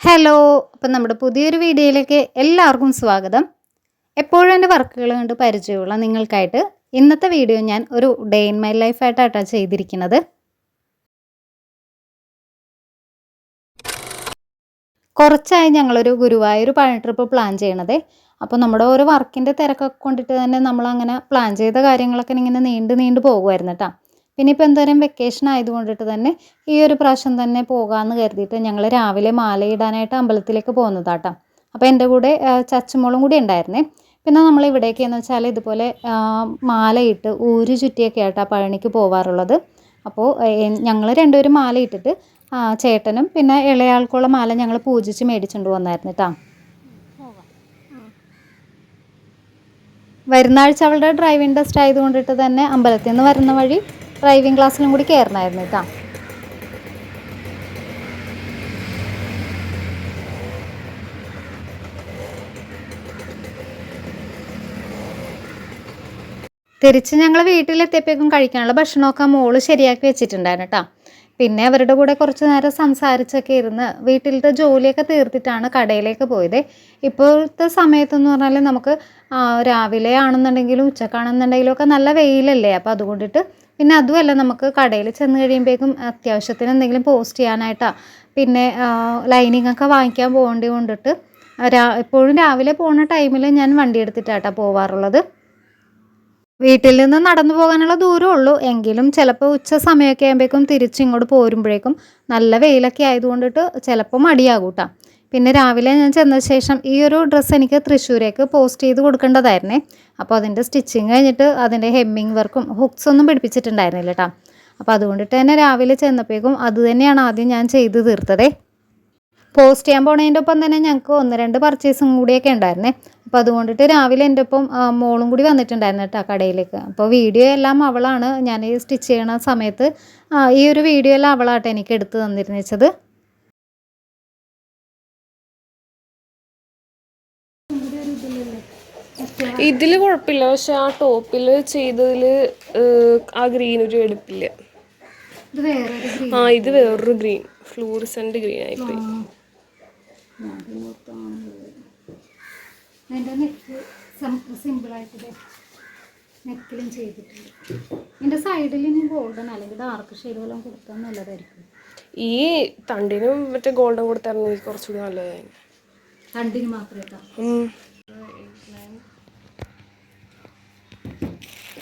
Hello അപ്പം നമ്മുടെ പുതിയൊരു വീഡിയോയിലേക്ക് എല്ലാവർക്കും സ്വാഗതം. എപ്പോഴും എന്റെ വർക്കുകൾ കണ്ട് പരിചയമുള്ള നിങ്ങൾക്കായിട്ട് ഇന്നത്തെ വീഡിയോ ഞാൻ ഒരു ഡേ ഇൻ മൈ ലൈഫായിട്ടാണ് ചെയ്തിരിക്കുന്നത്. കുറച്ചായി ഞങ്ങളൊരു ഗുരുവായൂർ പഴയ ട്രിപ്പ് പ്ലാൻ ചെയ്യണത്. അപ്പോൾ നമ്മുടെ ഓരോ വർക്കിന്റെ തിരക്കൊക്കെ കൊണ്ടിട്ട് തന്നെ നമ്മളങ്ങനെ പ്ലാൻ ചെയ്ത കാര്യങ്ങളൊക്കെ ഇങ്ങനെ നീണ്ടു നീണ്ടു പോകുമായിരുന്നു കേട്ടോ പിന്നെ ഇപ്പോൾ എന്തായാലും വെക്കേഷൻ ആയതുകൊണ്ടിട്ട് തന്നെ ഈ ഒരു പ്രാവശ്യം തന്നെ പോകാമെന്ന് കരുതിയിട്ട് ഞങ്ങൾ രാവിലെ മാലയിടാനായിട്ട് അമ്പലത്തിലേക്ക് പോകുന്നതാട്ടോ. അപ്പോൾ എന്റെ കൂടെ ചച്ചുമോളും കൂടി ഉണ്ടായിരുന്നേ. പിന്നെ നമ്മൾ ഇവിടേക്ക് എന്ന് വെച്ചാൽ ഇതുപോലെ മാലയിട്ട് ഊര് ചുറ്റിയൊക്കെ ആയിട്ടാണ് പഴനിക്ക് പോവാറുള്ളത്. അപ്പോൾ ഞങ്ങൾ രണ്ടുപേരും മാല ഇട്ടിട്ട് ചേട്ടനും പിന്നെ ഇളയാൾക്കുള്ള മാല ഞങ്ങൾ പൂജിച്ച് മേടിച്ചുകൊണ്ട് വന്നായിരുന്നു കേട്ടോ വരുന്ന ആഴ്ച അവളുടെ ഡ്രൈവിംഗ് ടെസ്റ്റ് ആയതുകൊണ്ടിട്ട് തന്നെ അമ്പലത്തിൽ നിന്ന് വരുന്ന വഴി ഡ്രൈവിംഗ് ക്ലാസ്സിലും കൂടി കയറണമായിരുന്നു കേട്ടോ. തിരിച്ച് ഞങ്ങൾ വീട്ടിലെത്തിയപ്പോഴേക്കും കഴിക്കാനുള്ള ഭക്ഷണമൊക്കെ മോൾ ശരിയാക്കി വെച്ചിട്ടുണ്ടായിരുന്നു കേട്ടോ. പിന്നെ അവരുടെ കൂടെ കുറച്ച് നേരം സംസാരിച്ചൊക്കെ ഇരുന്ന് വീട്ടിലത്തെ ജോലിയൊക്കെ തീർത്തിട്ടാണ് കടയിലേക്ക് പോയത്. ഇപ്പോഴത്തെ സമയത്തെന്ന് പറഞ്ഞാൽ നമുക്ക് രാവിലെ ആണെന്നുണ്ടെങ്കിലും ഉച്ചക്കാണെന്നുണ്ടെങ്കിലും ഒക്കെ നല്ല വെയിലല്ലേ? അപ്പോൾ അതുകൊണ്ടിട്ട് പിന്നെ അതുമല്ല നമുക്ക് കടയിൽ ചെന്ന് കഴിയുമ്പോഴേക്കും അത്യാവശ്യത്തിന് എന്തെങ്കിലും പോസ്റ്റ് ചെയ്യാനായിട്ടാ. പിന്നെ ലൈനിങ് ഒക്കെ വാങ്ങിക്കാൻ പോകേണ്ടി കൊണ്ടിട്ട് രാ എപ്പോഴും രാവിലെ പോകുന്ന ടൈമിൽ ഞാൻ വണ്ടി എടുത്തിട്ടാട്ടാ പോവാറുള്ളത്. വീട്ടിൽ നിന്ന് നടന്നു പോകാനുള്ള ദൂരമേ ഉള്ളൂ. എങ്കിലും ചിലപ്പോൾ ഉച്ച സമയമൊക്കെ ആകുമ്പോഴേക്കും തിരിച്ചിങ്ങോട്ട് പോരുമ്പോഴേക്കും നല്ല വെയിലൊക്കെ ആയതുകൊണ്ടിട്ട് ചിലപ്പോൾ മടിയാകൂട്ടാ. കേട്ടോ പിന്നെ രാവിലെ ഞാൻ ചെന്ന ശേഷം ഈ ഒരു ഡ്രസ്സ് എനിക്ക് തൃശ്ശൂരേക്ക് പോസ്റ്റ് ചെയ്ത് കൊടുക്കേണ്ടതായിരുന്നേ. അപ്പോൾ അതിന്റെ സ്റ്റിച്ചിങ് കഴിഞ്ഞിട്ട് അതിന്റെ ഹെമ്മിങ് വർക്കും ഹുക്സ് ഒന്നും പിടിപ്പിച്ചിട്ടുണ്ടായിരുന്നില്ല കേട്ടോ അപ്പോൾ അതുകൊണ്ടിട്ട് തന്നെ രാവിലെ ചെന്നപ്പോഴേക്കും അത് തന്നെയാണ് ആദ്യം ഞാൻ ചെയ്ത് തീർത്തതേ. പോസ്റ്റ് ചെയ്യാൻ പോണതിന്റെ ഒപ്പം തന്നെ ഞങ്ങൾക്ക് ഒന്ന് രണ്ട് പർച്ചേസും കൂടിയൊക്കെ ഉണ്ടായിരുന്നേ. അപ്പോൾ അതുകൊണ്ടിട്ട് രാവിലെ എന്റെ ഒപ്പം മോളും കൂടി വന്നിട്ടുണ്ടായിരുന്നു കേട്ടോ കടയിലേക്ക്. അപ്പോൾ വീഡിയോ എല്ലാം അവളാണ് ഞാൻ സ്റ്റിച്ച് ചെയ്യണ സമയത്ത് ഈ ഒരു വീഡിയോ എല്ലാം അവളാട്ടെ എനിക്ക് എടുത്ത് തന്നിരുന്നു ഇതിൽ കുഴപ്പമില്ല. പക്ഷെ ആ ടോപ്പിൽ ചെയ്തതിൽ ആ ഗ്രീൻ ഒരു എടുപ്പില്ല. ആ ഇത് വേറൊരു ഗ്രീൻ. ഫ്ലൂറിസെന്റ് ഗ്രീൻ ആയിപ്പോയി. സിമ്പിളായിട്ട് നെക്കിലും ചെയ്തിട്ടുണ്ട്. ഇതിന്റെ സൈഡിൽ ഇനി ഗോൾഡൻ അല്ലെങ്കിൽ ഡാർക്ക് ഷെയ്ഡ് വല്ലതും കൊടുത്താൽ നല്ലതായിരിക്കും. ഈ തണ്ടിനും മറ്റേ ഗോൾഡൻ കൊടുത്തായിരുന്നു കുറച്ചുകൂടി നല്ലതായിരുന്നു തണ്ടിന് മാത്രമേ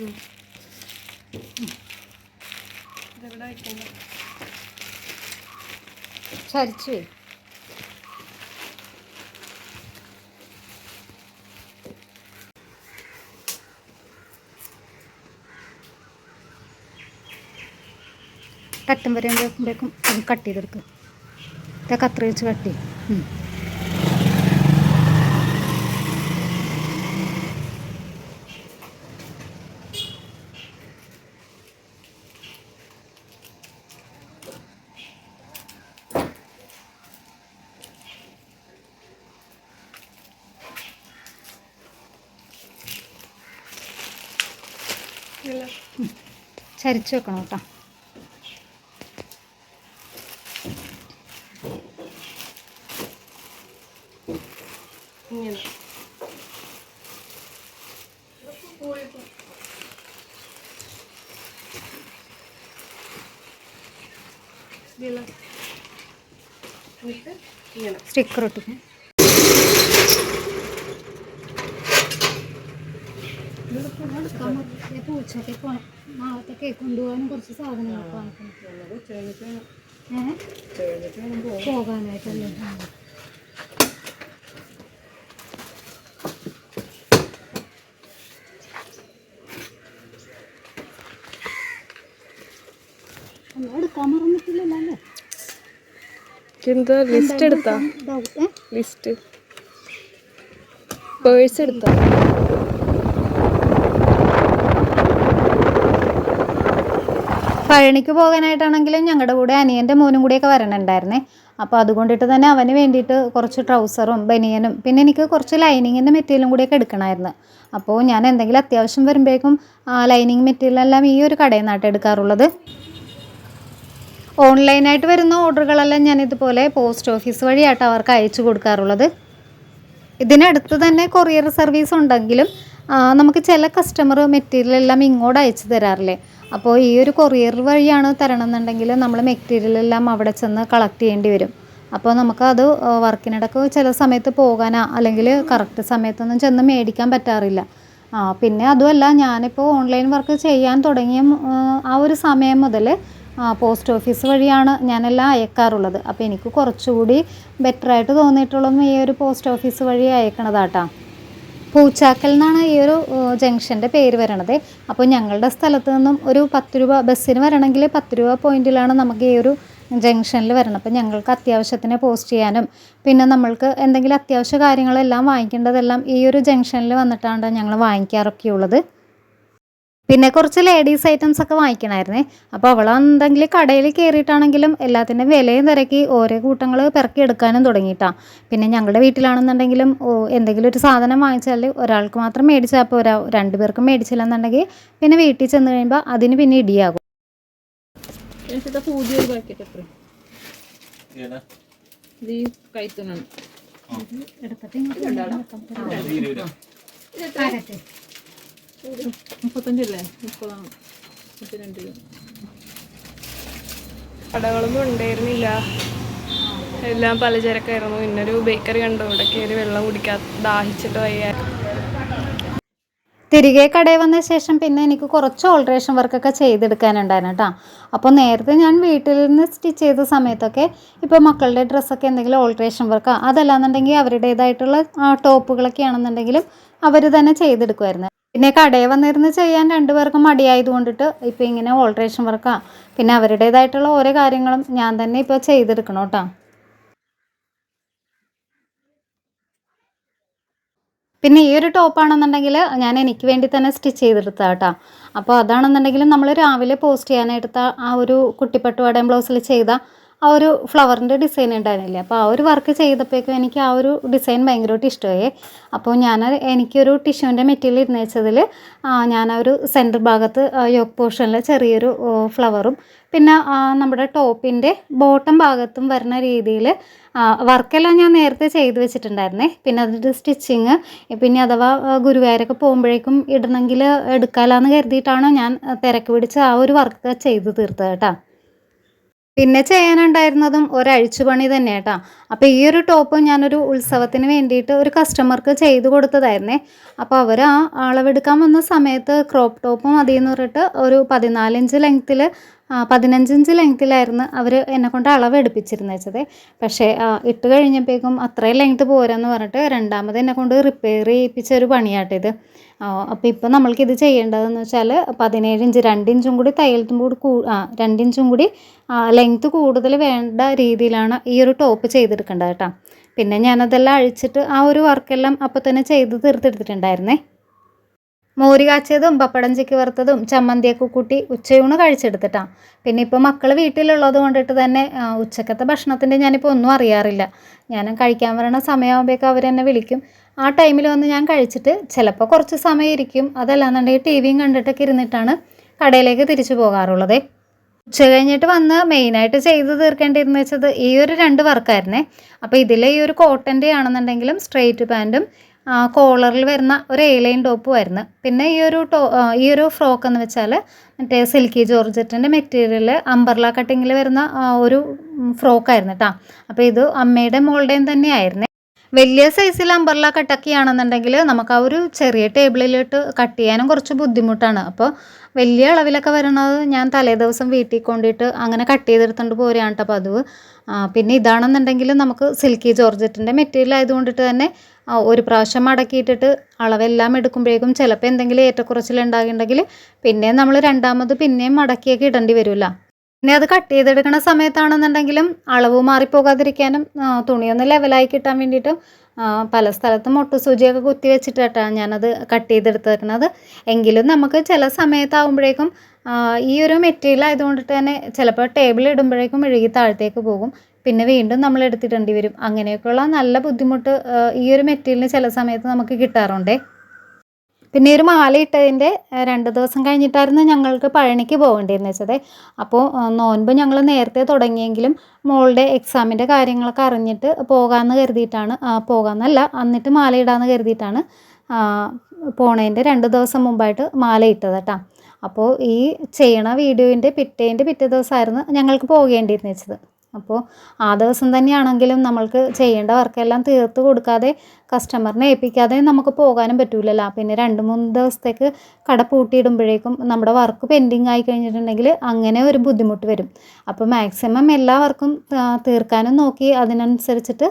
കേട്ടോ ഉം. ചരിച്ചു വരുമ്പോഴേക്കും അത് കട്ട് ചെയ്തെടുക്കും. കത്രി വെച്ച് കട്ട് ചെയ്യും. ചരിച്ചു വെക്കണം കേട്ടോ സ്റ്റിക്കർ ഇതിൽ. നാളത്തേക്ക് കൊണ്ടുപോകാനും കുറച്ച് പോകാനായിട്ടല്ലേ എടുക്കാൻ മറന്നിട്ടില്ലല്ലോ അല്ലേ എന്താ ലിസ്റ്റ് എടുത്താ ലിസ്റ്റ് പേഴ്സ് എടുത്താ? പഴനിക്ക് പോകാനായിട്ടാണെങ്കിലും ഞങ്ങളുടെ കൂടെ അനിയന്റെ മോനും കൂടിയൊക്കെ വരണുണ്ടായിരുന്നേ. അപ്പോൾ അതുകൊണ്ടിട്ട് തന്നെ അവന് വേണ്ടിയിട്ട് കുറച്ച് ട്രൗസറും ബനിയനും പിന്നെ എനിക്ക് കുറച്ച് ലൈനിങ്ങിന്റെ മെറ്റീരിയലും കൂടിയൊക്കെ എടുക്കണമായിരുന്നു അപ്പോൾ ഞാൻ എന്തെങ്കിലും അത്യാവശ്യം വരുമ്പോഴേക്കും ആ ലൈനിങ് മെറ്റീരിയലെല്ലാം ഈ ഒരു കടയിൽ നിന്നാട്ട് എടുക്കാറുള്ളത്. ഓൺലൈനായിട്ട് വരുന്ന ഓർഡറുകളെല്ലാം ഞാൻ ഇതുപോലെ പോസ്റ്റ് ഓഫീസ് വഴിയായിട്ട് അവർക്ക് അയച്ചു കൊടുക്കാറുള്ളത്. ഇതിനടുത്ത് തന്നെ കൊറിയർ സർവീസ് ഉണ്ടെങ്കിലും നമുക്ക് ചില കസ്റ്റമർ മെറ്റീരിയൽ എല്ലാം ഇങ്ങോട്ട് അയച്ചു തരാറില്ലേ? അപ്പോൾ ഈ ഒരു കൊറിയർ വഴിയാണ് തരണം എന്നുണ്ടെങ്കിൽ നമ്മൾ മെറ്റീരിയൽ എല്ലാം അവിടെ ചെന്ന് കളക്ട് ചെയ്യേണ്ടി വരും. അപ്പോൾ നമുക്കത് വർക്കിനിടക്ക് ചില സമയത്ത് പോകാനാ അല്ലെങ്കിൽ കറക്റ്റ് സമയത്തൊന്നും ചെന്ന് മേടിക്കാൻ പറ്റാറില്ല. ആ പിന്നെ അതുമല്ല ഞാനിപ്പോൾ ഓൺലൈൻ വർക്ക് ചെയ്യാൻ തുടങ്ങിയ ആ ഒരു സമയം മുതൽ പോസ്റ്റ് ഓഫീസ് വഴിയാണ് ഞാനെല്ലാം അയക്കാറുള്ളത്. അപ്പോൾ എനിക്ക് കുറച്ചുകൂടി ബെറ്ററായിട്ട് തോന്നിയിട്ടുള്ളതും ഈ ഒരു പോസ്റ്റ് ഓഫീസ് വഴി അയക്കണതാട്ടാ. പൂച്ചാക്കൽ എന്നാണ് ഈ ഒരു ജംഗ്ഷന്റെ പേര് വരണത്. അപ്പോൾ ഞങ്ങളുടെ സ്ഥലത്ത് നിന്നും ഒരു പത്ത് രൂപ ബസ്സിന് വരണമെങ്കിൽ പത്ത് രൂപ പോയിന്റിലാണ് നമുക്ക് ഈ ഒരു ജംഗ്ഷനിൽ വരണം അപ്പോൾ ഞങ്ങൾക്ക് അത്യാവശ്യത്തിന് പോസ്റ്റ് ചെയ്യാനും പിന്നെ നമ്മൾക്ക് എന്തെങ്കിലും അത്യാവശ്യ കാര്യങ്ങളെല്ലാം വാങ്ങിക്കേണ്ടതെല്ലാം ഈ ഒരു ജംഗ്ഷനിൽ വന്നിട്ടാണ് ഞങ്ങൾ വാങ്ങിക്കാറൊക്കെ ഉള്ളത് പിന്നെ കുറച്ച് ലേഡീസ് ഐറ്റംസ് ഒക്കെ വാങ്ങിക്കണമായിരുന്നേ അപ്പോൾ അവളെന്തെങ്കിലും കടയിൽ കയറിയിട്ടാണെങ്കിലും എല്ലാത്തിന്റെ വിലയും തിരക്കി ഓരോ കൂട്ടങ്ങൾ പെറുക്കി എടുക്കാനും തുടങ്ങിയിട്ടാ. പിന്നെ ഞങ്ങളുടെ വീട്ടിലാണെന്നുണ്ടെങ്കിലും എന്തെങ്കിലും ഒരു സാധനം വാങ്ങിച്ചാൽ ഒരാൾക്ക് മാത്രം മേടിച്ചാൽ പോരാ. രണ്ടു പേർക്കും മേടിച്ചില്ലെന്നുണ്ടെങ്കിൽ പിന്നെ വീട്ടിൽ ചെന്ന് കഴിയുമ്പോൾ അതിന് പിന്നെ ഇടിയാകും. ഇതിന്റെ പൂതി മുപ്പത്തഞ്ചല്ലേ? മുപ്പതാണ് മുപ്പത്തിരണ്ട് കടകളൊന്നും ഉണ്ടായിരുന്നില്ല. എല്ലാം പലചരക്കായിരുന്നു ഇന്നൊരു ബേക്കറി കണ്ടു. ഇവിടെ കയറി വെള്ളം കുടിക്കാ ദാഹിച്ചിട്ട് വയ്യ. തിരികെ കടയിൽ വന്ന ശേഷം പിന്നെ എനിക്ക് കുറച്ച് ഓൾട്രേഷൻ വർക്കൊക്കെ ചെയ്തെടുക്കാനുണ്ടായിരുന്നു കേട്ടോ. അപ്പോൾ നേരത്തെ ഞാൻ വീട്ടിൽ നിന്ന് സ്റ്റിച്ച് ചെയ്ത സമയത്തൊക്കെ ഇപ്പോൾ മക്കളുടെ ഡ്രസ്സൊക്കെ എന്തെങ്കിലും ഓൾട്രേഷൻ വർക്കോ അതല്ലാന്നുണ്ടെങ്കിൽ അവരുടേതായിട്ടുള്ള ടോപ്പുകളൊക്കെ ആണെന്നുണ്ടെങ്കിലും അവർ തന്നെ ചെയ്തെടുക്കുമായിരുന്നു പിന്നെ കടയിൽ വന്നിരുന്ന് ചെയ്യാൻ രണ്ടുപേർക്കും മടിയായത് കൊണ്ടിട്ട് ഇപ്പോൾ ഇങ്ങനെ ഓൾട്രേഷൻ വർക്കാണ് പിന്നെ അവരുടേതായിട്ടുള്ള ഓരോ കാര്യങ്ങളും ഞാൻ തന്നെ ഇപ്പോൾ ചെയ്തെടുക്കണം കേട്ടോ. പിന്നെ ഈ ഒരു ടോപ്പാണെന്നുണ്ടെങ്കിൽ ഞാൻ എനിക്ക് വേണ്ടി തന്നെ സ്റ്റിച്ച് ചെയ്തെടുത്ത കേട്ടോ. അപ്പോൾ അതാണെന്നുണ്ടെങ്കിൽ നമ്മൾ രാവിലെ പോസ്റ്റ് ചെയ്യാനെടുത്ത ആ ഒരു കുട്ടിപ്പട്ടുവാടയും ബ്ലൗസിൽ ചെയ്ത ആ ഒരു ഫ്ലവറിന്റെ ഡിസൈൻ ഉണ്ടായിരുന്നില്ലേ? അപ്പോൾ ആ ഒരു വർക്ക് ചെയ്തപ്പോഴേക്കും എനിക്ക് ആ ഒരു ഡിസൈൻ ഭയങ്കരമായിട്ട് ഇഷ്ടമായി. അപ്പോൾ ഞാൻ എനിക്കൊരു ടിഷ്യൂവിന്റെ മെറ്റീരിയൽ ഇരുന്ന് വെച്ചതിൽ ഞാൻ ആ ഒരു സെന്റർ ഭാഗത്ത് യോക്ക് പോർഷനിൽ ചെറിയൊരു ഫ്ലവറും പിന്നെ നമ്മുടെ ടോപ്പിന്റെ ബോട്ടം ഭാഗത്തും വരുന്ന രീതിയിൽ വർക്കെല്ലാം ഞാൻ നേരത്തെ ചെയ്ത് വെച്ചിട്ടുണ്ടായിരുന്നേ. പിന്നെ അതിന്റെ സ്റ്റിച്ചിങ് പിന്നെ അഥവാ ഗുരുവായൂരൊക്കെ പോകുമ്പോഴേക്കും ഇടണമെങ്കിൽ എടുക്കാമെന്ന് കരുതിയിട്ടാണ് ഞാൻ തിരക്ക് പിടിച്ച് ആ ഒരു വർക്ക് ചെയ്ത് തീർത്തത് കേട്ടോ. പിന്നെ ചെയ്യാനുണ്ടായിരുന്നതും ഒരഴിച്ചുപണി തന്നെ കേട്ടോ അപ്പോൾ ഈ ഒരു ടോപ്പ് ഞാനൊരു ഉത്സവത്തിന് വേണ്ടിയിട്ട് ഒരു കസ്റ്റമർക്ക് ചെയ്തു കൊടുത്തതായിരുന്നേ. അപ്പോൾ അവർ ആ അളവെടുക്കാൻ വന്ന സമയത്ത് ക്രോപ്പ് ടോപ്പ് മതി എന്ന് പറഞ്ഞിട്ട് ഒരു പതിനാലിഞ്ച് ലെങ്ത്തിൽ പതിനഞ്ചിഞ്ച് ലെങ്ത്തിലായിരുന്നു അവർ എന്നെ കൊണ്ട് അളവ് എടുപ്പിച്ചിരുന്നു വെച്ചത്. പക്ഷേ ഇട്ട് കഴിഞ്ഞപ്പോഴേക്കും അത്രയും ലെങ്ത്ത് പോരാന്ന് പറഞ്ഞിട്ട് രണ്ടാമത് എന്നെ കൊണ്ട് റിപ്പയർ ചെയ്യിപ്പിച്ച ഒരു പണിയാട്ടിത് അപ്പോൾ ഇപ്പോൾ ഇത് ചെയ്യേണ്ടതെന്ന് വെച്ചാൽ പതിനേഴ് ഇഞ്ച് രണ്ടിഞ്ചും കൂടി തയ്യൽത്തും കൂടി കൂ ആ രണ്ടിഞ്ചും കൂടി ലെങ്ത്ത് കൂടുതൽ വേണ്ട രീതിയിലാണ് ഈ ഒരു ടോപ്പ് ചെയ്തെടുക്കേണ്ടത് കേട്ടോ. പിന്നെ ഞാനതെല്ലാം അഴിച്ചിട്ട് ആ ഒരു വർക്കെല്ലാം അപ്പോൾ തന്നെ ചെയ്ത് തീർത്തെടുത്തിട്ടുണ്ടായിരുന്നേ. മോര് കാച്ചിയതും പപ്പടം ചിക്കി വറുത്തതും ചമ്മന്തിയൊക്കെ കൂട്ടി ഉച്ചയൂണ് കഴിച്ചെടുത്തിട്ടാണ് പിന്നെ ഇപ്പോൾ മക്കൾ വീട്ടിലുള്ളത് കൊണ്ടിട്ട് തന്നെ ഉച്ചക്കത്തെ ഭക്ഷണത്തിന്റെ ഞാനിപ്പോൾ ഒന്നും അറിയാറില്ല. ഞാൻ കഴിക്കാൻ വരണ സമയമാകുമ്പോഴേക്കും അവരെന്നെ വിളിക്കും. ആ ടൈമിൽ വന്ന് ഞാൻ കഴിച്ചിട്ട് ചിലപ്പോൾ കുറച്ച് സമയം ഇരിക്കും അതല്ലാന്നുണ്ടെങ്കിൽ ടി വിയും കണ്ടിട്ടൊക്കെ ഇരുന്നിട്ടാണ് കടയിലേക്ക് തിരിച്ചു പോകാറുള്ളത്. ഉച്ച കഴിഞ്ഞിട്ട് വന്ന് മെയിനായിട്ട് ചെയ്ത് തീർക്കേണ്ടിയിരുന്ന വെച്ചത് ഈ ഒരു രണ്ട് വർക്കായിരുന്നേ. അപ്പോൾ ഇതിലെ ഈ ഒരു കോട്ടന്റെ ആണെന്നുണ്ടെങ്കിലും സ്ട്രെയിറ്റ് പാന്റും കോളറിൽ വരുന്ന ഒരു എയിലൈൻ ടോപ്പ് ആയിരുന്നു പിന്നെ ഈ ഒരു ടോ ഈ ഒരു ഫ്രോക്ക് എന്ന് വെച്ചാൽ മറ്റേ സിൽക്കി ജോർജറ്റിന്റെ മെറ്റീരിയൽ അമ്പർല കട്ടിങ്ങിൽ വരുന്ന ഒരു ഫ്രോക്കായിരുന്നു കേട്ടോ അപ്പോൾ ഇത് അമ്മയുടെ മോളുടെയും തന്നെ ആയിരുന്നേ വലിയ സൈസിൽ അമ്പർല കട്ടൊക്കെ ആണെന്നുണ്ടെങ്കിൽ നമുക്ക് ആ ഒരു ചെറിയ ടേബിളിലിട്ട് കട്ട് ചെയ്യാനും കുറച്ച് ബുദ്ധിമുട്ടാണ്. അപ്പോൾ വലിയ അളവിലൊക്കെ വരണത് ഞാൻ തലേ ദിവസം വീട്ടിൽ കൊണ്ടിട്ട് അങ്ങനെ കട്ട് ചെയ്തെടുത്തുകൊണ്ട് പോരുകയാണ് കേട്ടോ പതിവ്. പിന്നെ ഇതാണെന്നുണ്ടെങ്കിൽ നമുക്ക് സിൽക്കി ജോർജറ്റിന്റെ മെറ്റീരിയൽ ആയതുകൊണ്ടിട്ട് തന്നെ ഒരു പ്രാവശ്യം മടക്കിയിട്ടിട്ട് അളവെല്ലാം എടുക്കുമ്പോഴേക്കും ചിലപ്പോൾ എന്തെങ്കിലും ഏറ്റക്കുറച്ചിലുണ്ടാകുന്നുണ്ടെങ്കിൽ പിന്നെ നമ്മൾ രണ്ടാമത് പിന്നെയും മടക്കിയൊക്കെ ഇടേണ്ടി വരുമല്ല പിന്നെ അത് കട്ട് ചെയ്തെടുക്കുന്ന സമയത്താണെന്നുണ്ടെങ്കിലും അളവ് മാറിപ്പോകാതിരിക്കാനും തുണിയൊന്ന് ലെവലായി കിട്ടാൻ വേണ്ടിയിട്ടും പല സ്ഥലത്തും മുട്ട സൂചിയൊക്കെ കുത്തി വെച്ചിട്ടാണ് ഞാനത് കട്ട് ചെയ്തെടുത്തിരുന്നത് എങ്കിലും നമുക്ക് ചില സമയത്താകുമ്പോഴേക്കും ഈ ഒരു മെറ്റീരിയൽ ആയതുകൊണ്ടിട്ട് തന്നെ ചിലപ്പോൾ ടേബിൾ ഇടുമ്പോഴേക്കും ഇഴുകി താഴത്തേക്ക് പോകും. പിന്നെ വീണ്ടും നമ്മൾ എടുത്തിടേണ്ടി വരും. അങ്ങനെയൊക്കെയുള്ള നല്ല ബുദ്ധിമുട്ട് ഈ ഒരു മെറ്റീരിയലിന് ചില സമയത്ത് നമുക്ക് കിട്ടാറുണ്ടേ. പിന്നെ ഒരു മാല ഇട്ടതിന്റെ രണ്ട് ദിവസം കഴിഞ്ഞിട്ടായിരുന്നു ഞങ്ങൾക്ക് പഴനിക്ക് പോകേണ്ടിയെന്ന് വെച്ചത്. അപ്പോൾ നോൻപ് ഞങ്ങൾ നേരത്തെ തുടങ്ങിയെങ്കിലും മോളുടെ എക്സാമിന്റെ കാര്യങ്ങളൊക്കെ അറിഞ്ഞിട്ട് പോകാമെന്ന് കരുതിയിട്ടാണ് പോകാമെന്നല്ല എന്നിട്ട് മാല ഇടാമെന്ന് കരുതിയിട്ടാണ് പോണതിന്റെ രണ്ട് ദിവസം മുമ്പായിട്ട് മാല ഇട്ടത് കേട്ടോ. അപ്പോൾ ഈ ചെയ്യണ വീഡിയോന്റെ പിറ്റേന്റെ പിറ്റേ ദിവസമായിരുന്നു ഞങ്ങൾക്ക് പോകേണ്ടിയിരുന്നു വെച്ചത്. അപ്പോൾ ആ ദിവസം തന്നെയാണെങ്കിലും നമ്മൾക്ക് ചെയ്യേണ്ട വർക്കെല്ലാം തീർത്ത് കൊടുക്കാതെ കസ്റ്റമറിനെ ഏൽപ്പിക്കാതെ നമുക്ക് പോകാനും പറ്റൂലല്ലോ. പിന്നെ രണ്ട് മൂന്ന് ദിവസത്തേക്ക് കട പൂട്ടിയിടുമ്പോഴേക്കും നമ്മുടെ വർക്ക് പെൻഡിങ് ആയി കഴിഞ്ഞിട്ടുണ്ടെങ്കിൽ അങ്ങനെ ഒരു ബുദ്ധിമുട്ട് വരും. അപ്പോൾ മാക്സിമം എല്ലാ വർക്കും തീർക്കാനും നോക്കി അതിനനുസരിച്ചിട്ട്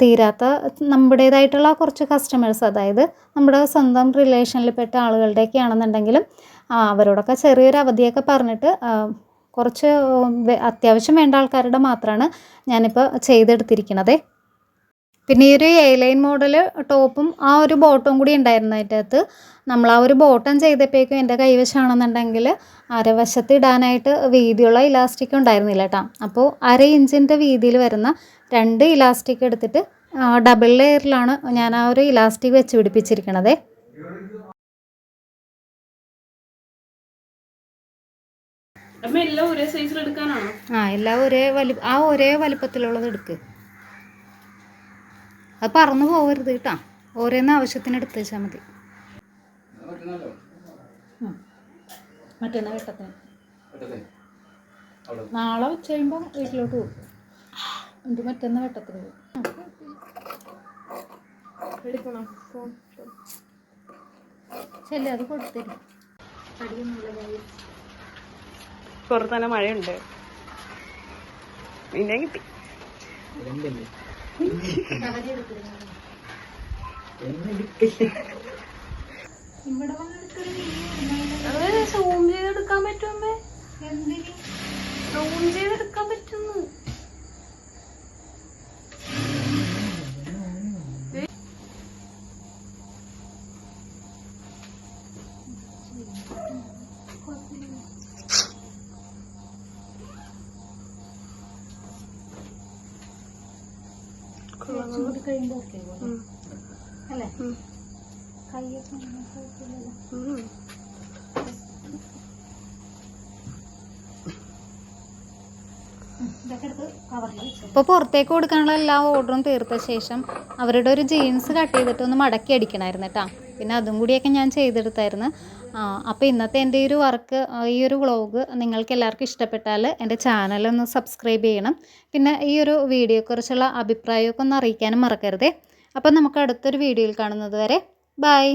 തീരാത്ത നമ്മുടേതായിട്ടുള്ള കുറച്ച് കസ്റ്റമേഴ്സ് അതായത് നമ്മുടെ സ്വന്തം റിലേഷനിൽപ്പെട്ട ആളുകളുടെയൊക്കെ ആണെന്നുണ്ടെങ്കിലും അവരോടൊക്കെ ചെറിയൊരു അവധിയൊക്കെ പറഞ്ഞിട്ട് കുറച്ച് അത്യാവശ്യം വേണ്ട ആൾക്കാരുടെ മാത്രമാണ് ഞാനിപ്പോൾ ചെയ്തെടുത്തിരിക്കുന്നത് പിന്നെ ഈ ഒരു എ ലൈൻ മോഡൽ ടോപ്പും ആ ഒരു ബോട്ടവും കൂടി ഉണ്ടായിരുന്നു അതിന്റെ അകത്ത്. നമ്മൾ ആ ഒരു ബോട്ടം ചെയ്തപ്പോഴേക്കും എന്റെ കൈവശമാണെന്നുണ്ടെങ്കിൽ അരവശത്ത് ഇടാനായിട്ട് വീതിയുള്ള ഇലാസ്റ്റിക് ഉണ്ടായിരുന്നില്ല കേട്ടോ. അപ്പോൾ അര ഇഞ്ചിന്റെ വീതിയിൽ വരുന്ന രണ്ട് ഇലാസ്റ്റിക് എടുത്തിട്ട് ഡബിൾ ലെയറിലാണ് ഞാൻ ആ ഒരു ഇലാസ്റ്റിക് വെച്ച് പിടിപ്പിച്ചിരിക്കണത്. എല്ലാം ഒരേ സൈസിൽ എടുക്കാനാണോ? ആ എല്ലാം ഒരേ വലി ആ ഒരേ വലിപ്പത്തിലുള്ളത് എടുക്ക്. അത് പറന്നു പോകരുത് കേട്ടോ. ഓരോന്ന് ആവശ്യത്തിന് എടുത്ത് വെച്ചാൽ മതി. മറ്റന്നാ വെട്ടത്തിന്. നാളെ ഉച്ച കഴിയുമ്പോൾ വീട്ടിലോട്ട് പോകും. എന്നിട്ട് മറ്റന്നാ വെട്ടത്തിന്? പോകും ശരി അത് കൊടുത്തരും. പുറത്ത് തന്നെ മഴയുണ്ട്. പിന്നെ കിട്ടി. സൂം ചെയ്തെടുക്കാൻ പറ്റുമേ സൂം ചെയ്തെടുക്കാൻ പറ്റുന്നു. ഇപ്പോൾ പുറത്തേക്ക് കൊടുക്കാനുള്ള എല്ലാ ഓർഡറും തീർത്ത ശേഷം അവരുടെ ഒരു ജീൻസ് കട്ട് ചെയ്തിട്ട് ഒന്ന് മടക്കി അടിക്കണമായിരുന്നു കേട്ടോ പിന്നെ അതും കൂടിയൊക്കെ ഞാൻ ചെയ്തെടുത്തായിരുന്നു. അപ്പോൾ ഇന്നത്തെ എന്റെ ഒരു വർക്ക് ഈ ഒരു വ്ളോഗ് നിങ്ങൾക്ക് എല്ലാവർക്കും ഇഷ്ടപ്പെട്ടാൽ എന്റെ ചാനലൊന്ന് സബ്സ്ക്രൈബ് ചെയ്യണം. പിന്നെ ഈ ഒരു വീഡിയോയെക്കുറിച്ചുള്ള അഭിപ്രായമൊക്കെ ഒന്ന് അറിയിക്കാനും മറക്കരുതേ. അപ്പോൾ നമുക്ക് അടുത്തൊരു വീഡിയോയിൽ കാണുന്നത് വരെ ബായ്